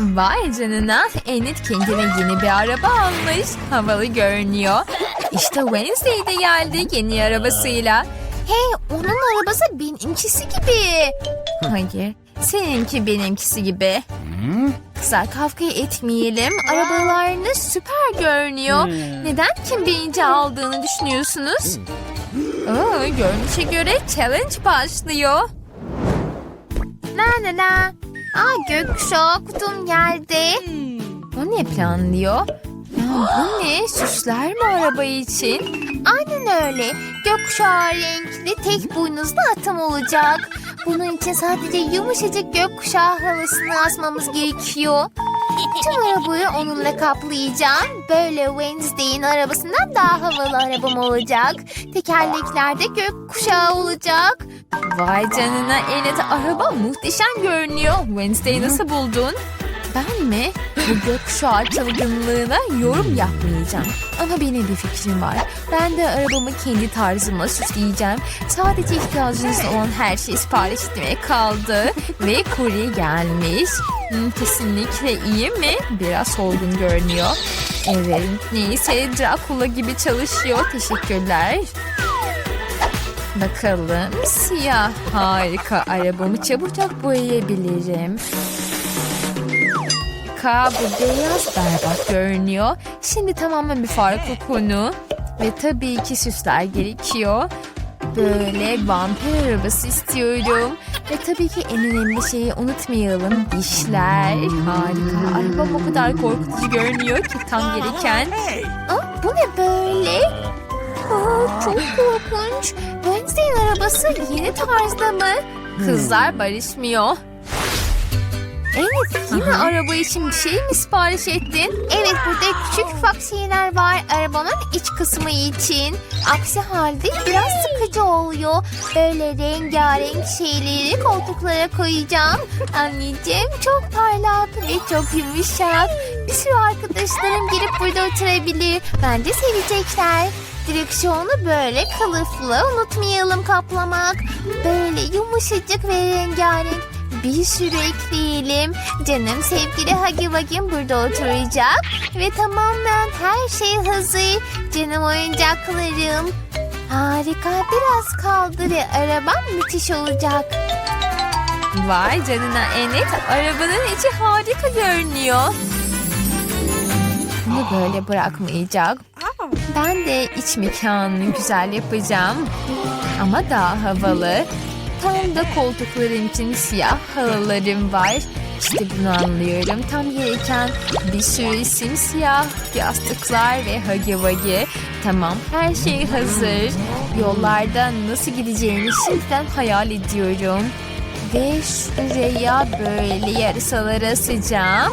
Vay canına Enid kendine yeni bir araba almış. Havalı görünüyor. İşte Wednesday de geldi yeni arabasıyla. Hey onun arabası benimkisi gibi. Hayır seninki benimkisi gibi. Kızlar kavga etmeyelim. Arabalarınız süper görünüyor. Neden kim birinci aldığını düşünüyorsunuz? Oo, görünüşe göre challenge başlıyor. La la la. Aa gökkuşağı kutum geldi. O ne planlıyor? Ya, bu ne? Süsler mi araba için? Aynen öyle. Gökkuşağı renkli tek boynuzlu atım olacak. Bunun için sadece yumuşacık gökkuşağı halısını asmamız gerekiyor. Arabayı onunla kaplayacağım. Böyle Wednesday'in arabasından daha havalı arabam olacak. Tekerleklerde gökkuşağı olacak. Vay canına Enet araba muhteşem görünüyor. Wednesday'i nasıl buldun? Ben mi? Bu gökkuşağı çılgınlığına yorum yapmayacağım. Ama benim bir fikrim var. Ben de arabamı kendi tarzıma süsleyeceğim. Sadece ihtiyacınız olan her şeyi sipariş etmeye kaldı. Ve kurye gelmiş. Kesinlikle iyi mi? Biraz solgun görünüyor. Evet neyse Dracula gibi çalışıyor. Teşekkürler. Bakalım siyah harika arabamı çabucak boyayabilirim. Harika bu beyaz berbat görünüyor. Şimdi tamamen bir farklı konu. Ve tabii ki süsler gerekiyor. Böyle vampir arabası istiyorum. Ve tabii ki en önemli şeyi unutmayalım. Dişler. Harika. Arabam o kadar korkutucu görünüyor ki tam gereken. Aa, bu ne böyle? Aa, çok korkunç. Wednesday'in arabası yeni tarzda mı? Kızlar barışmıyor. Evet yine araba için bir şey mi sipariş ettin? Evet burada küçük ufak şeyler var arabanın iç kısmı için. Aksi halde biraz sıkıcı oluyor. Böyle rengarenk şeyleri koltuklara koyacağım. Anneciğim çok parlak ve çok yumuşak. Bir sürü arkadaşlarım gelip burada oturabilir. Bence sevecekler. Direksiyonu böyle kılıflı unutmayalım kaplamak. Böyle yumuşacık ve rengarenk. Bir sürü ekleyelim. Canım sevgili Hagi Wagim burada oturacak. Ve tamamen her şey hazır. Canım oyuncaklarım. Harika biraz kaldı ve arabam müthiş olacak. Vay canına Enet arabanın içi harika görünüyor. Bunu böyle bırakmayacak. Ben de iç mekanını güzel yapacağım. Ama daha havalı. Tam da koltuklarım için siyah halılarım var. İşte bunu anlıyorum. Tam gereken bir sürü simsiyah yastıklar ve hagi vagi. Tamam her şey hazır. Yollarda nasıl gideceğimi şimdiden hayal ediyorum. Ve şuraya böyle yarısaları asacağım.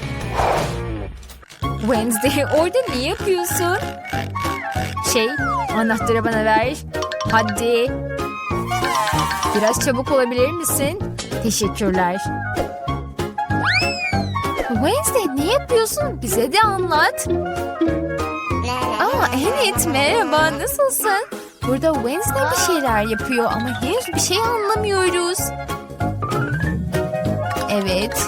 Wednesday orada ne yapıyorsun? Şey, anahtarı bana ver. Hadi. Biraz çabuk olabilir misin? Teşekkürler. Wednesday ne yapıyorsun? Bize de anlat. Aa evet merhaba nasılsın? Burada Wednesday bir şeyler yapıyor ama henüz bir şey anlamıyoruz. Evet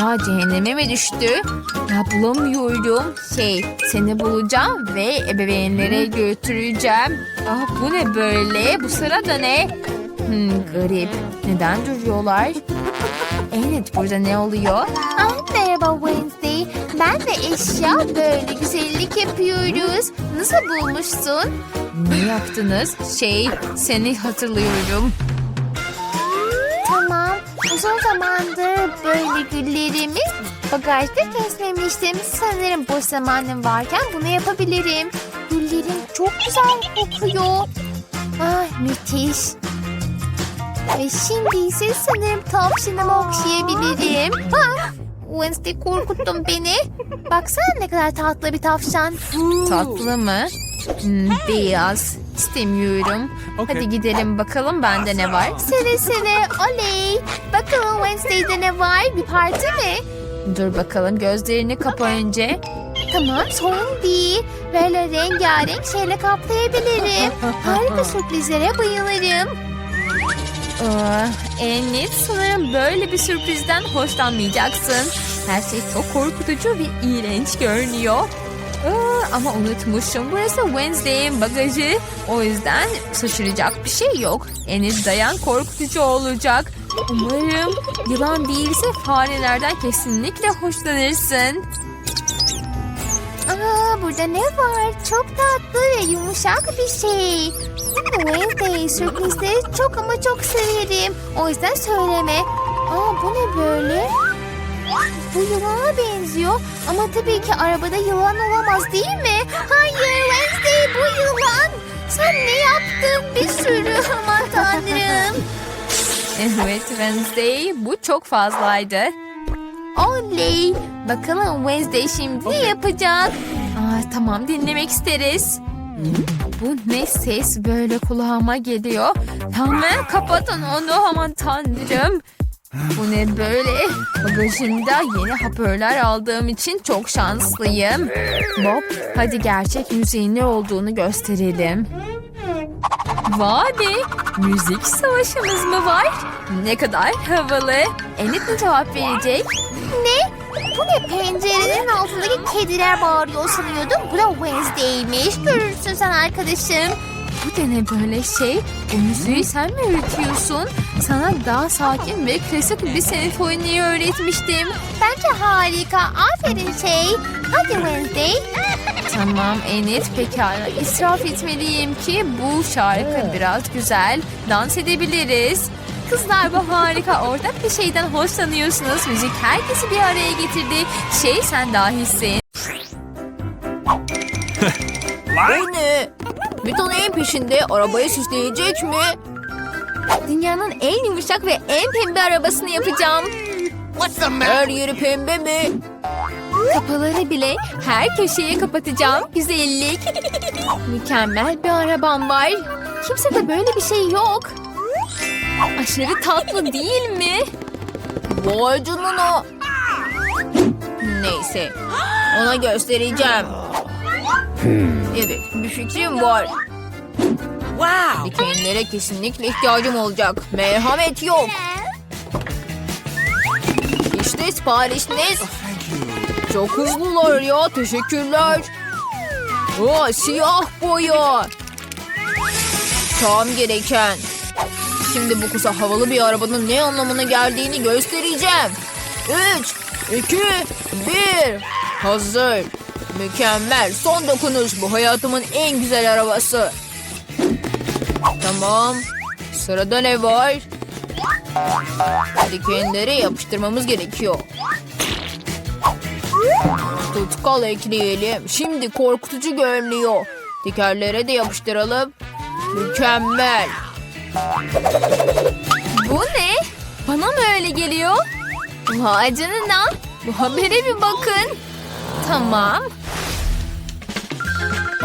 Ya cehenneme mi düştü? Ya bulamıyorum. Şey seni bulacağım ve ebeveynlere götüreceğim. Ah bu ne böyle? Bu sırada ne? Hmm, garip. Neden duruyorlar? Evet burada ne oluyor? Ah, merhaba Wednesday. Ben de eşya böyle güzellik yapıyoruz. Nasıl bulmuşsun? Ne yaptınız? Şey seni hatırlıyorum. Uzun zamandır böyle güllerimiz bagajda kesmemiştim. Sanırım boş zamanım varken bunu yapabilirim. Güllerim çok güzel kokuyor. Ah müthiş. Ve şimdi ise sanırım tavşanımı okşayabilirim. Ha, Wednesday korkuttun beni. Baksana ne kadar tatlı bir tavşan. Tatlı mı? Hmm, beyaz. İstemiyorum. Hadi gidelim bakalım bende ne var. Sene sene oley. Bakalım Wednesday'de ne var? Bir parti mi? Dur bakalım gözlerini kapa önce. Tamam sorun değil. Böyle rengarenk şeyle kaplayabilirim. Harika sürprizlere bayılırım. Aa, Enid sanırım böyle bir sürprizden hoşlanmayacaksın. Her şey çok korkutucu ve iğrenç görünüyor. Aa, ama unutmuşum. Burası Wednesday'in bagajı. O yüzden şaşıracak bir şey yok. Enid dayan korkutucu olacak. Umarım yılan değilse farelerden kesinlikle hoşlanırsın. Aa, burada ne var? Çok tatlı ve yumuşak bir şey. Wednesday sürprizleri çok ama çok severim. O yüzden söyleme. Aa, bu ne böyle? Bu yılana benziyor ama tabii ki arabada yılan olamaz değil mi? Hayır Wednesday bu yılan. Sen ne yaptın bir sürü aman tanrım. Evet Wednesday bu çok fazlaydı. Oley. Bakalım Wednesday şimdi ne yapacak? Aa, tamam dinlemek isteriz. Bu ne ses böyle kulağıma geliyor. Hemen kapatın onu aman tanrım. Bu ne böyle? Bagajımda yeni hoparlör aldığım için çok şanslıyım. Bob hadi gerçek müziğin ne olduğunu gösterelim. Vay be! Müzik savaşımız mı var? Ne kadar havalı. Enid mi cevap verecek? Ne? Bu ne pencerenin altındaki kediler bağırıyor sanıyordum. Bu da Wednesday'miş. Görürsün sen arkadaşım. Bu da ne böyle şey? Bu müziği sen mi öğretiyorsun? Sana daha sakin ve klasik bir senfoniyi öğretmiştim. Bence harika. Aferin şey. Hadi Wednesday. Tamam Enid pekala. İsraf etmeliyim ki bu şarkı biraz güzel. Dans edebiliriz. Kızlar bu harika. Ortak bir şeyden hoşlanıyorsunuz. Müzik herkesi bir araya getirdi. Şey sen dahisin. Bütün en peşinde arabayı süsleyecek mi? Dünyanın en yumuşak ve en pembe arabasını yapacağım. Her yeri pembe mi? Kapıları bile her köşeye kapatacağım. Güzellik. Mükemmel bir arabam var. Kimse de böyle bir şey yok. Aşırı tatlı değil mi? Vay canına. Neyse. Ona göstereceğim. Evet, bir fikrim var. Wow. Dikenlere kesinlikle ihtiyacım olacak. Merhamet yok. İşte siparişiniz. Çok hızlılar ya. Teşekkürler. Aa, siyah boya. Tam gereken. Şimdi bu kısa havalı bir arabanın ne anlamına geldiğini göstereceğim. Üç, iki, bir. Hazır. Mükemmel. Son dokunuş. Bu hayatımın en güzel arabası. Tamam. Sırada ne var? Dikenleri yapıştırmamız gerekiyor. Tutkal ekleyelim. Şimdi korkutucu görünüyor. Tekerlere de yapıştıralım. Mükemmel. Bu ne? Bana mı öyle geliyor? Vay canına. Bu habere bir bakın. Tamam.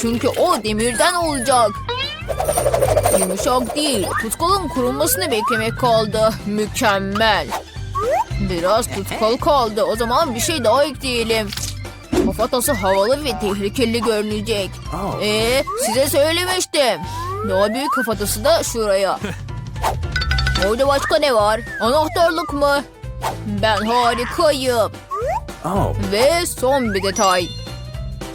Çünkü o demirden olacak. Yumuşak değil. Tutkalın kurulmasını beklemek kaldı. Mükemmel. Biraz tutkal kaldı. O zaman bir şey daha ekleyelim. Kafatası havalı ve tehlikeli görünecek. Ee, size söylemiştim. Daha büyük kafatası da şuraya. Orada başka ne var? Anahtarlık mı? Ben harikayım. Oh. Ve son bir detay.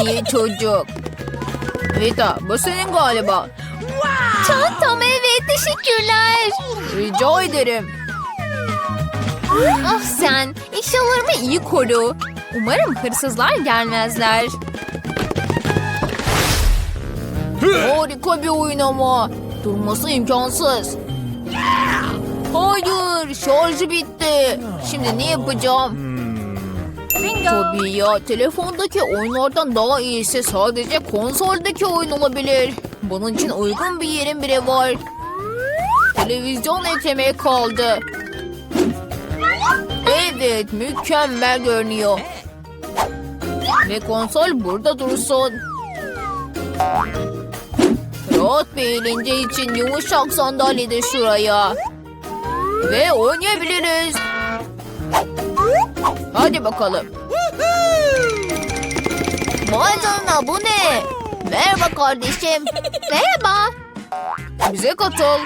İyi çocuk. Vita bu senin galiba. Çantam evet teşekkürler. Rica ederim. Ah sen eşyalarımı iyi koru. Umarım hırsızlar gelmezler. Harika bir oyun ama. Durması imkansız. Hayır şarjı bitti. Şimdi ne yapacağım? Tabii ya telefondaki oyunlardan daha iyisi sadece konsoldaki oyun olabilir. Bunun için uygun bir yerim bile var. Televizyon eklemeye kaldı. Evet mükemmel görünüyor. Ve konsol burada dursun. Rahat bir eğlence için yumuşak sandalye de şuraya. Ve oynayabiliriz. Hadi bakalım. Vay canına bu ne? Merhaba kardeşim. Merhaba. Bize katıl.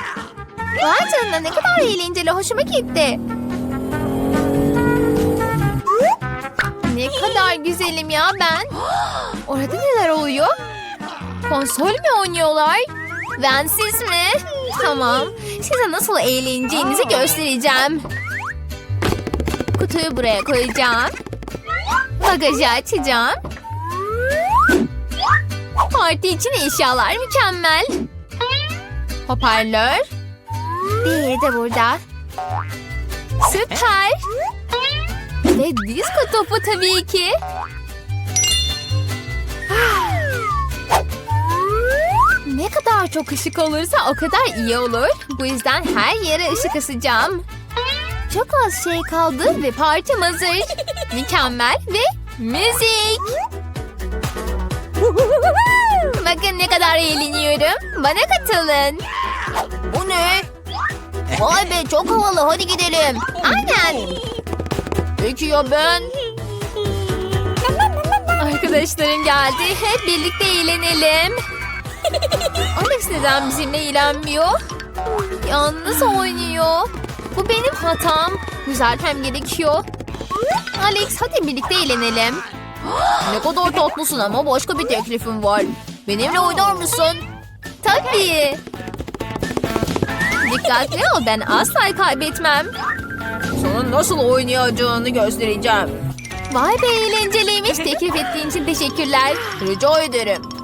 Vay canına ne kadar eğlenceli hoşuma gitti. Ne kadar güzelim ya ben. Orada neler oluyor? Konsol mü oynuyorlar? Ben siz mi? Tamam. Size nasıl eğleneceğinizi göstereceğim. Kutuyu buraya koyacağım. Bagajı açacağım. Parti için eşyalar mükemmel. Hoparlör. Diğeri de burada. Süper. Ve disko topu tabii ki. Ne kadar çok ışık olursa o kadar iyi olur. Bu yüzden her yere ışık asacağım. Çok az şey kaldı ve partim hazır. Mükemmel ve müzik. Bakın ne kadar eğleniyorum. Bana katılın. Bu ne? Vay be çok havalı hadi gidelim. Aynen. Peki ya ben? Arkadaşlarım geldi. Hep birlikte eğlenelim. Alex neden bizimle eğlenmiyor? Yalnız oynuyor. Bu benim hatam. Düzeltmem gerekiyor. Alex hadi birlikte eğlenelim. Ne kadar tatlısın ama başka bir teklifim var. Benimle oynar mısın? Tabii. Dikkatli ol ben asla kaybetmem. Sana nasıl oynayacağını göstereceğim. Vay be eğlenceliymiş. Teklif ettiğin için teşekkürler. Rica ederim.